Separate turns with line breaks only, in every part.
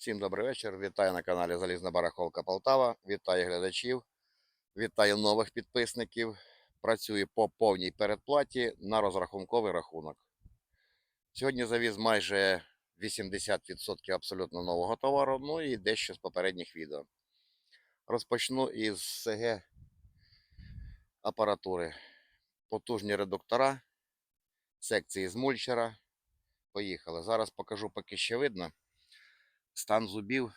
Всім добрий вечір. Вітаю на каналі Залізна Барахолка Полтава. Вітаю глядачів. Вітаю нових підписників. Працюю по повній передплаті на розрахунковий рахунок. Сьогодні завіз майже 80% абсолютно нового товару, ну і дещо з попередніх відео. Розпочну із СГ апаратури. Потужні редуктора, секції з мульчера. Поїхали. Зараз покажу, поки ще видно стан зубів,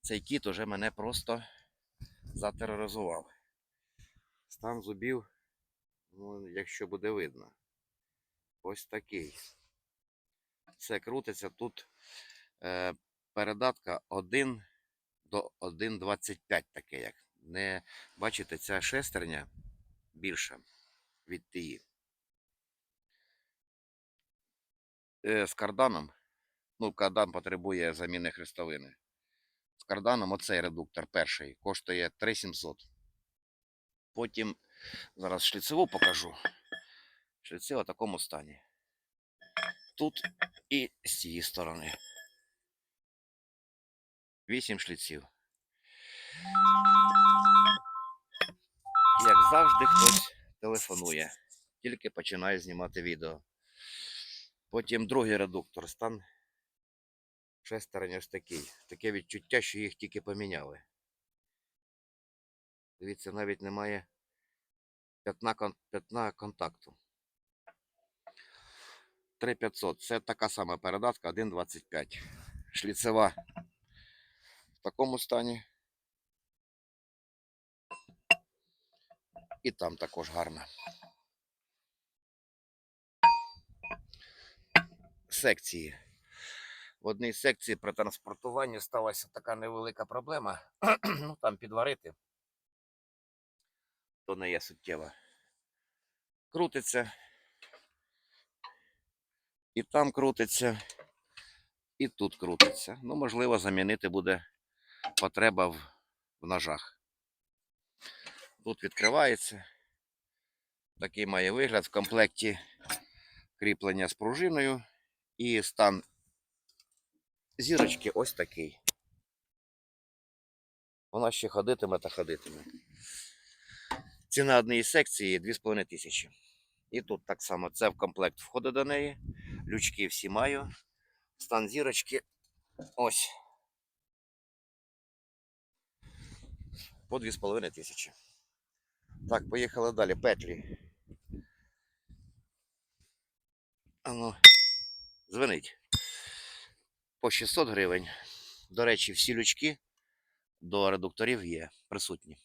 цей кіт уже мене просто затероризував. Стан зубів, ну, якщо буде видно, ось такий. Все крутиться. Тут е, передатка 1 до 1,25 таке як. Не бачите, ця шестерня більша від тієї. Е, з карданом ну, кардан потребує заміни хрестовини. З карданом оцей редуктор перший коштує 3700. Потім зараз шліцеву покажу. Шліци в такому стані. Тут і з цієї сторони. 8 шліців. Як завжди, хтось телефонує. Тільки починаю знімати відео. Потім другий редуктор. Стан шестерень ось такий. Таке відчуття, що їх тільки поміняли. Дивіться, навіть немає п'ятна, кон- контакту. 3500. Це така сама передатка 1.25. Шліцева в такому стані. І там також гарна. Секції. В одній секції при транспортуванні сталася така невелика проблема. ну, там підварити. То не є суттєво. Крутиться. І там крутиться, і тут крутиться. Ну, можливо, замінити буде потреба в, в ножах. Тут відкривається. Такий має вигляд. В комплекті кріплення з пружиною і стан зірочки ось такий. Вона ще ходитиме та ходитиме. Ціна однієї секції 2,5 тисячі. І тут так само це в комплект входить до неї. Лючки всі маю. Стан зірочки ось. По 2,5 тисячі. Так, поїхали далі. Петлі. Ану, дзвонить по 600 гривень. До речі, всі лючки до редукторів є присутні.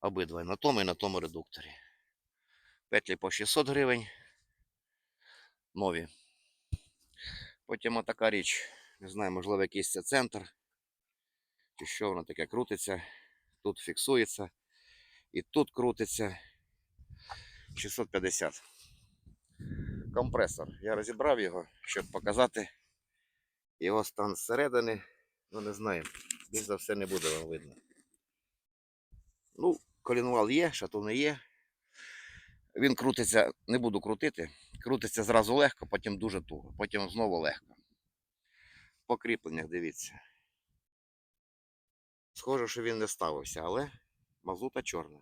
Обидва на тому і на тому редукторі. Петлі по 600 гривень. Нові. Потім отака річ. Не знаю, можливо, якийсь це центр. Чи що воно таке крутиться. Тут фіксується. І тут крутиться. 650. Компресор. Я розібрав його, щоб показати його стан зсередини, ну не знаю, більш за все не буде вам видно. Ну, колінвал є, шатуни є. Він крутиться, не буду крутити, крутиться зразу легко, потім дуже туго, потім знову легко. По кріпленнях дивіться. Схоже, що він не ставився, але мазута чорна.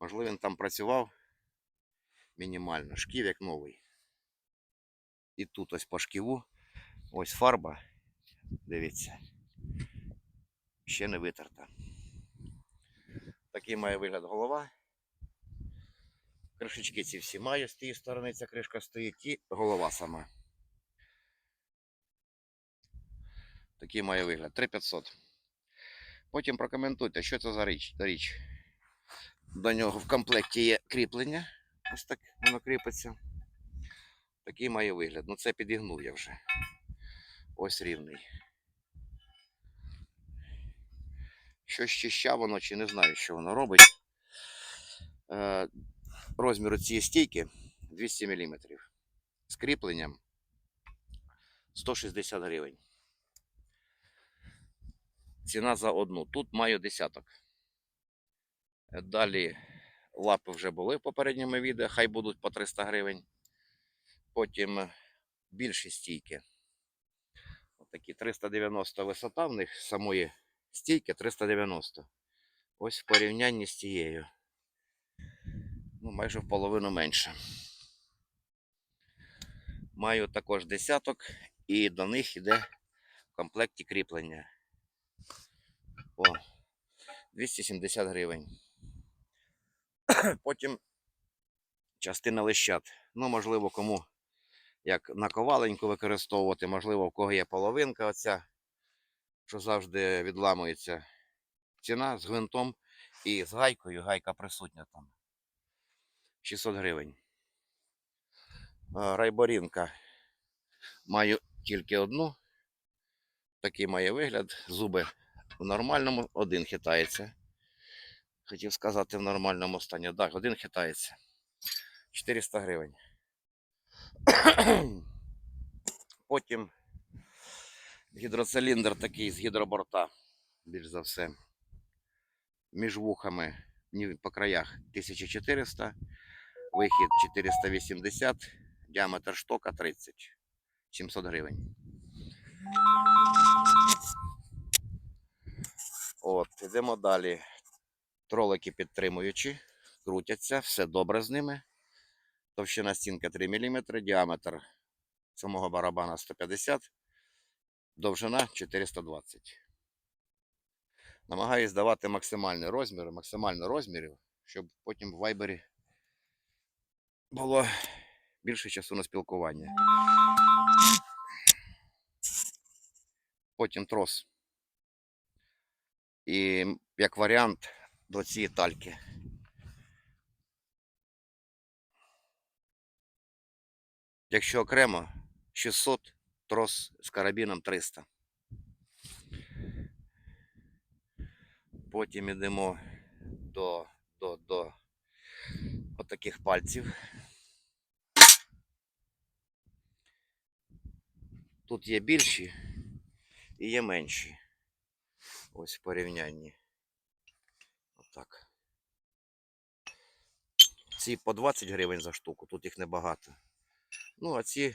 Можливо, він там працював мінімально. Шків як новий. І тут ось по шківу Ось фарба, дивіться, ще не витерта. Такий має вигляд голова. Кришечки ці всі маю, з тієї сторони ця кришка стоїть і голова сама. Такий має вигляд. 3500. Потім прокоментуйте, що це за річ. за річ. До нього в комплекті є кріплення. Ось так воно кріпиться. Такий має вигляд. Ну це підігнув я вже ось рівний. Що щища воно, чи не знаю, що воно робить. Е, розміру цієї стійки 200 мм. З кріпленням 160 гривень. Ціна за одну. Тут маю десяток. Е, Далі лапи вже були в попередньому відео, хай будуть по 300 гривень. Потім більші стійки такі 390 висота в них самої стійки 390. Ось в порівнянні з тією. Ну, майже в половину менше. Маю також десяток, і до них йде в комплекті кріплення. О, 270 гривень. Потім частина лищат. Ну, можливо, кому як наковаленьку використовувати, можливо, в кого є половинка оця, що завжди відламується. Ціна з гвинтом і з гайкою, гайка присутня там. 600 гривень. Райборінка. Маю тільки одну. Такий має вигляд. Зуби в нормальному, один хитається. Хотів сказати в нормальному стані. Так, один хитається. 400 гривень. Потім гідроциліндр такий з гідроборта, більш за все. Між вухами по краях 1400, вихід 480, діаметр штока 30, 700 гривень. От, ідемо далі. Тролики підтримуючі, крутяться, все добре з ними. Товщина стінка 3 мм, діаметр самого барабана 150, довжина 420. Намагаюсь давати максимальний розмір, максимально розмірів, щоб потім в вайбері було більше часу на спілкування. Потім трос. І як варіант до цієї тальки. Якщо окремо 600, трос з карабіном 300. Потім йдемо до, до, до отаких пальців. Тут є більші і є менші. Ось в порівнянні. Отак. Ці по 20 гривень за штуку, тут їх небагато. Ну, а ці,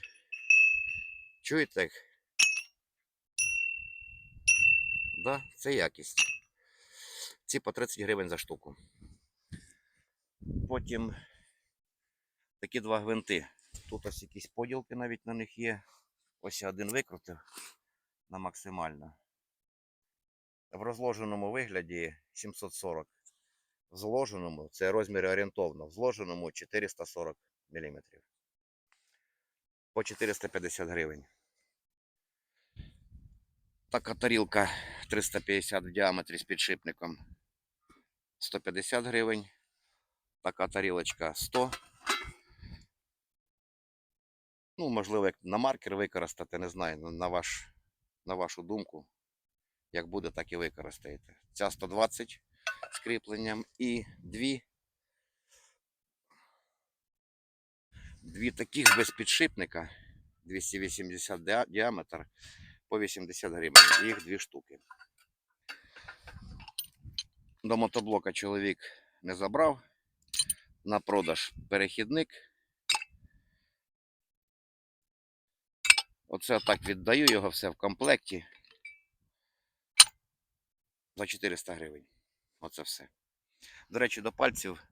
чуєте? Да, це якість. Ці по 30 гривень за штуку. Потім такі два гвинти. Тут ось якісь поділки навіть на них є. Ось я один викрутив на максимально. В розложеному вигляді 740. В зложеному, це розмір орієнтовно, в зложеному 440 мм. По 450 гривень. Така тарілка 350 в діаметрі з підшипником 150 гривень. Така тарілочка 100. Ну, можливо, як на маркер використати, не знаю, на- ваш, на вашу думку. Як буде, так і використаєте. Ця 120 з кріпленням і дві. Дві таких без підшипника 280 діаметр по 80 гривень. Їх дві штуки. До мотоблока чоловік не забрав. На продаж перехідник. Оце так віддаю його все в комплекті. За 400 гривень. Оце все. До речі, до пальців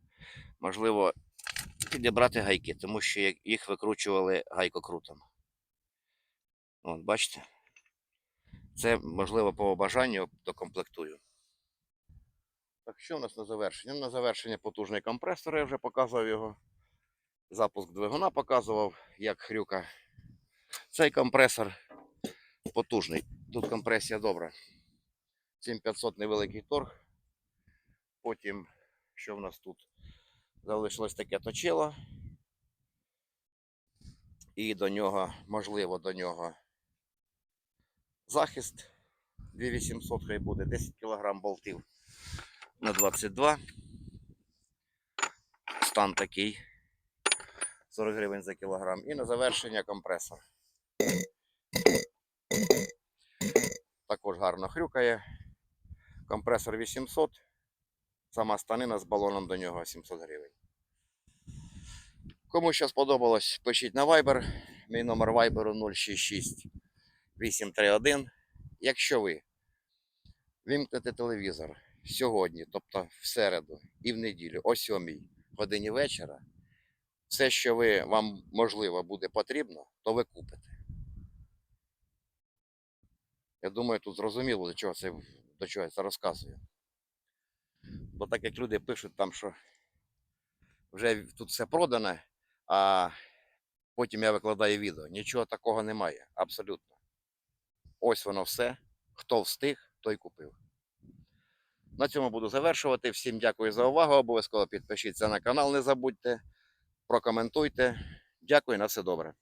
можливо підібрати гайки, тому що їх викручували гайкокрутом. От, бачите? Це можливо по бажанню докомплектую. Так, що у нас на завершення? На завершення потужний компресор, я вже показував його. Запуск двигуна показував, як хрюка. Цей компресор потужний. Тут компресія добра. 7500 невеликий торг. Потім, що в нас тут? Залишилось таке точило. І до нього, можливо, до нього захист 2800 хай буде, 10 кг болтів на 22. Стан такий. 40 гривень за кілограм. І на завершення компресор. Також гарно хрюкає. Компресор 800. Сама станина з балоном до нього 700 гривень. Кому що сподобалось, пишіть на Viber. Мій номер Viber 066 831. Якщо ви вимкнете телевізор сьогодні, тобто в середу і в неділю о 7 годині вечора, все, що ви, вам можливо буде потрібно, то ви купите. Я думаю, тут зрозуміло, до чого це, до чого я це розказую. Бо так як люди пишуть там, що вже тут все продане, а потім я викладаю відео. Нічого такого немає. Абсолютно. Ось воно все. Хто встиг, той купив. На цьому буду завершувати. Всім дякую за увагу. Обов'язково підпишіться на канал, не забудьте. Прокоментуйте. Дякую, на все добре.